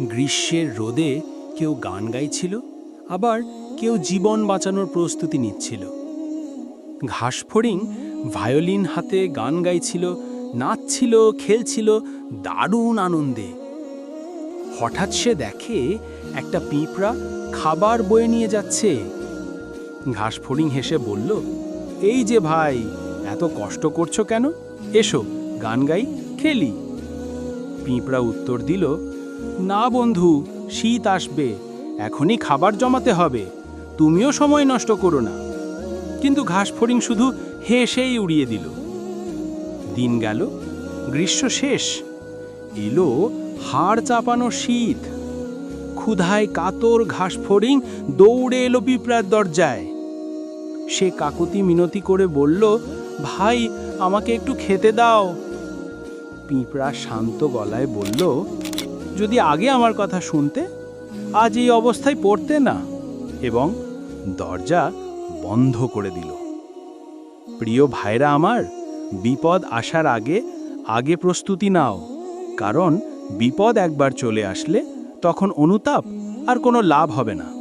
গ্রীষ্মের রোদে কেউ গান গাইছিল, আবার কেউ জীবন বাঁচানোর প্রস্তুতি নিচ্ছিল। ঘাসফড়িং ভায়োলিন হাতে গান গাইছিল, নাচছিল, খেলছিল, দারুণ আনন্দে। হঠাৎ সে দেখে একটা পিঁপড়া খাবার বয়ে নিয়ে যাচ্ছে। ঘাসফড়িং হেসে বলল, এই যে ভাই, এত কষ্ট করছ কেন? এসো, গান গাই, খেলি। পিঁপড়া উত্তর দিল না বন্ধু, শীত আসবে, এখনই খাবার জমাতে হবে, তুমিও সময় নষ্ট করো না। কিন্তু ঘাসফড়িং শুধু হেসেই উড়িয়ে দিল। দিন গেল, গ্রীষ্ম শেষ, এলো হাড় চাপানো শীত। ক্ষুধায় কাতর ঘাসফড়িং দৌড়ে এলো পিঁপড়ার দরজায়। সে কাকুতি মিনতি করে বলল, ভাই, আমাকে একটু খেতে দাও। পিঁপড়া শান্ত গলায় বলল যদি আগে আমার কথা শুনতে, আজ এই অবস্থায় পড়তে না। এবং দরজা বন্ধ করে দিল। প্রিয় ভাইরা আমার, বিপদ আসার আগে আগে প্রস্তুতি নাও। কারণ বিপদ একবার চলে আসলে, তখন অনুতাপ আর কোনো লাভ হবে না।